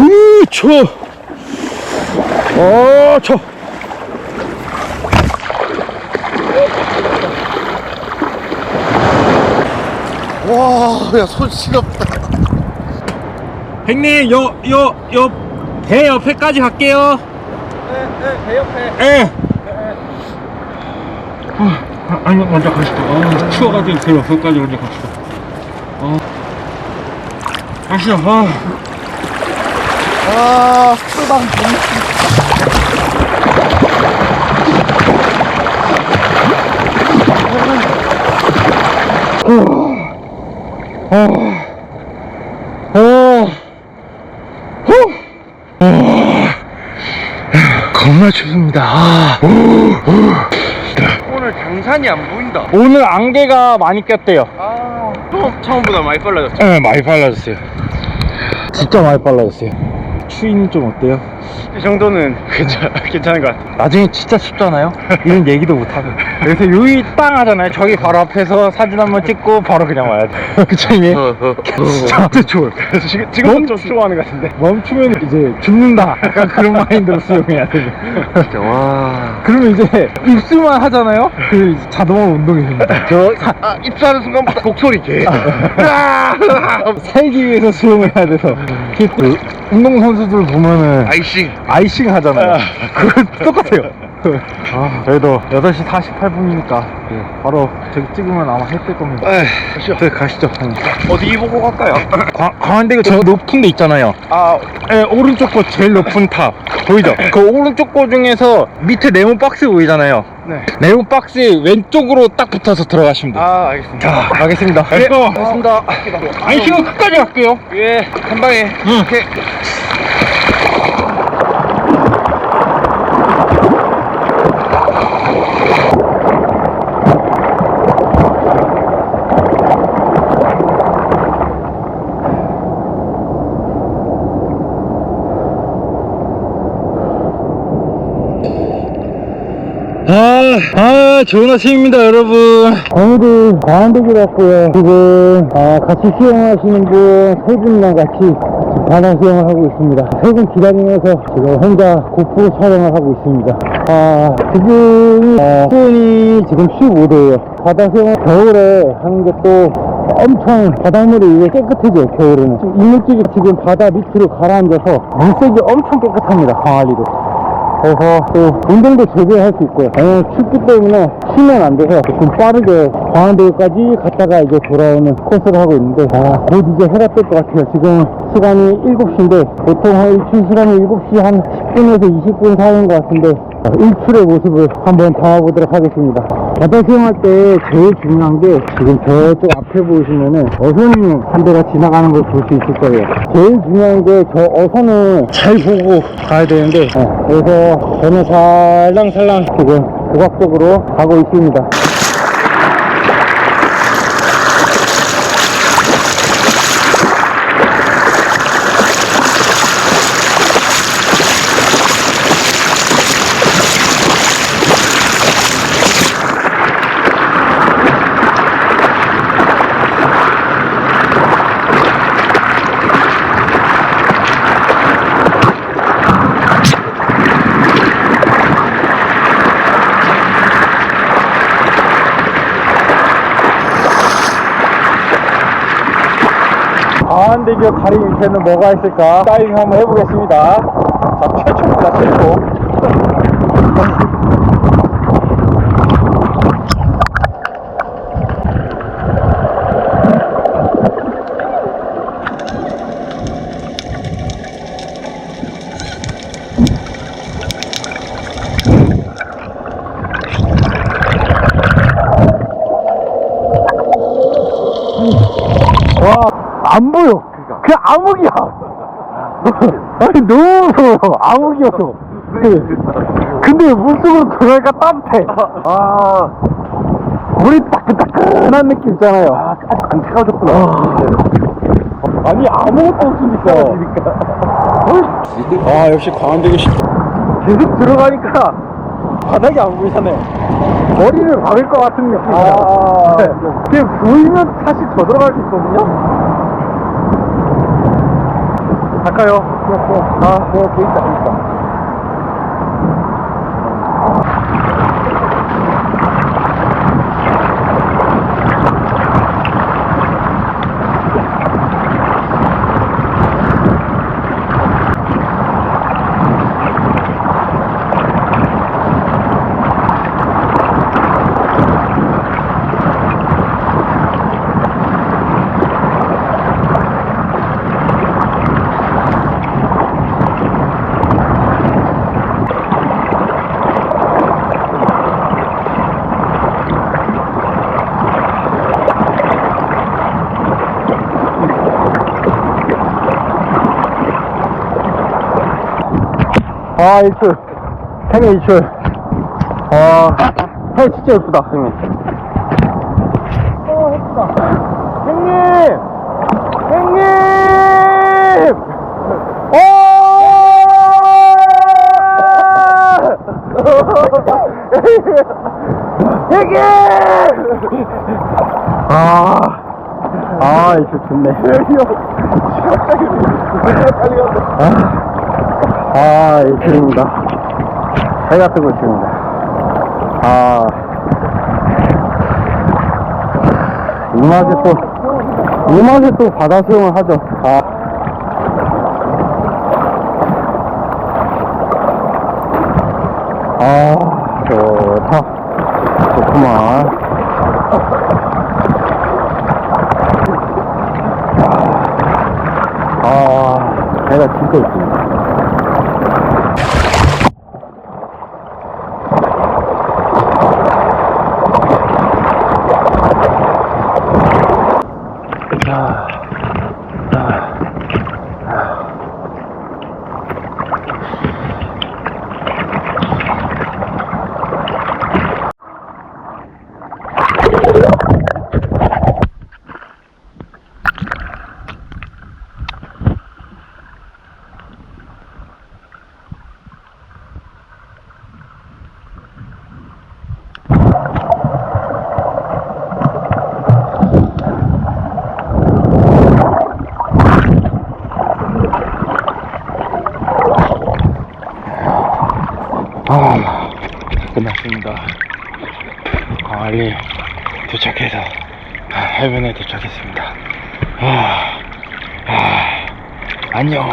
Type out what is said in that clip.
으, 추워. 어, 추워. 와, 야, 손 시렵다. 형님, 요, 요, 요, 배 옆에까지 갈게요. 네, 네, 배 옆에. 예. 아, 아니, 먼저 가시죠. 아, 추워가지고 배 옆에까지 먼저 갑시다. 아. 가시죠. 아. 아, 어, 겁나 춥습니다. 아, 오늘 강산이 안 보인다. 오늘 안개가 많이 꼈대요. 아, 처음, 처음보다 많이 빨라졌죠. 네, 많이 빨라졌어요. 진짜 많이 빨라졌어요. 추위는 좀 어때요? 이 정도는 괜찮, 괜찮은 것 같아. 나중에 진짜 춥잖아요? 이런 얘기도 못하고. 그래서 여기 땅 하잖아요. 저기 바로 앞에서 사진 한번 찍고 바로 그냥 와야 돼. 그쵸, 형님? 진짜 추워요. 지금, 지금 좀 추워하는 것 같은데. 멈추면 이제 죽는다. 약간 그런 마인드로 수영해야 돼. 진짜, 와. 그러면 이제 입수만 하잖아요? 그 자동으로 운동이 됩니다. 저 아, 입수하는 순간부터 곡소리 개. 살기 위해서 수영을 해야 돼서 그 운동선수들 보면은 아이싱. 아이싱 하잖아요. 그거 똑같아요. 아, 저희도 8시 48분이니까 바로 저기 찍으면 아마 해뜰 겁니다. 에이, 가시죠. 네, 가시죠. 어디 보고 갈까요? 과, 광안대교 저 높은 데 있잖아요. 아, 네, 오른쪽 거 제일 높은 탑 보이죠? 그 오른쪽 거 중에서 밑에 네모 박스 보이잖아요. 네. 네모 박스 왼쪽으로 딱 붙어서 들어가시면 돼요. 아, 알겠습니다. 자, 가겠습니다. 네, 렛츠고! 알겠습니다. 아이싱은 끝까지 갈게요. 예, 한 방에. 응. 오케이. 아, 아, 좋은 아침입니다, 여러분. 오늘은 광안대교 왔고요. 지금, 아, 같이 수영하시는 분 세 분이랑 같이 바다 수영을 하고 있습니다. 세 분 기다리면서 지금 혼자 고프로 촬영을 하고 있습니다. 아, 지금, 어, 수온이 지금 15도예요. 바다 수영을 겨울에 하는 것도 엄청 바닷물이 이게 깨끗해져요, 겨울에는. 이물질이 지금 바다 밑으로 가라앉아서 물색이 엄청 깨끗합니다, 광안리도. 그래서 또 운동도 즐겨 할수 있고요. 왜냐면 춥기 때문에 쉬면 안 돼서 좀 빠르게 광안대교까지 갔다가 이제 돌아오는 코스를 하고 있는데 아, 곧 이제 해가 뜰 것 같아요. 지금 시간이 7시인데 보통 한 일출 시간이 7시 한 10분에서 20분 사이인 것 같은데 어, 일출의 모습을 한번 담아보도록 하겠습니다. 바다 수영할 때 제일 중요한 게 지금 저쪽 앞에 보시면은 어선이 한 대가 지나가는 걸 볼 수 있을 거예요. 제일 중요한 게 저 어선을 잘 보고 가야 되는데 어, 그래서 저는 살랑살랑 지금 고각적으로 가고 있습니다. 광안대교 다리 밑에는 뭐가 있을까? 다이빙 한번 해보겠습니다. 자, 최초입니다, 최초. 와, 안 보여. 그냥 암흑이야. 아니, 너무 무서워. 암흑이었어. 근데 물속으로 들어가니까 따뜻해. 아, 물이 따끈따끈한 느낌 있잖아요. 아, 안 차가워졌구나. 아니, 아무것도 없으니까. 아, 역시 광안대교 시 계속 들어가니까 바닥이 안 보이잖아요. 머리를 박을 것 같은 느낌이야. 아, 네. 그게 보이면 사실 더 들어갈 수 있거든요. 갈까요? 아, 네, 돼 있다, 돼 있다. 아, 일출. 생일 일출. 와, 해 진짜 예쁘다, 형님. 어, 예쁘다. 형님! 형님! 오! 형님! 아, 아, 일출 좋네. 아. 아, 일출입니다. 해가 뜨고 있습니다. 아, 이 맛에 또, 이 맛에 또 바다 수영을 하죠. 아. 아, 좋다. 좋구만. 아, 해가 진짜 있습니다. 자, 자, 아, 끝났습니다. 광안리 도착해서 아, 해변에 도착했습니다. 아, 아, 안녕.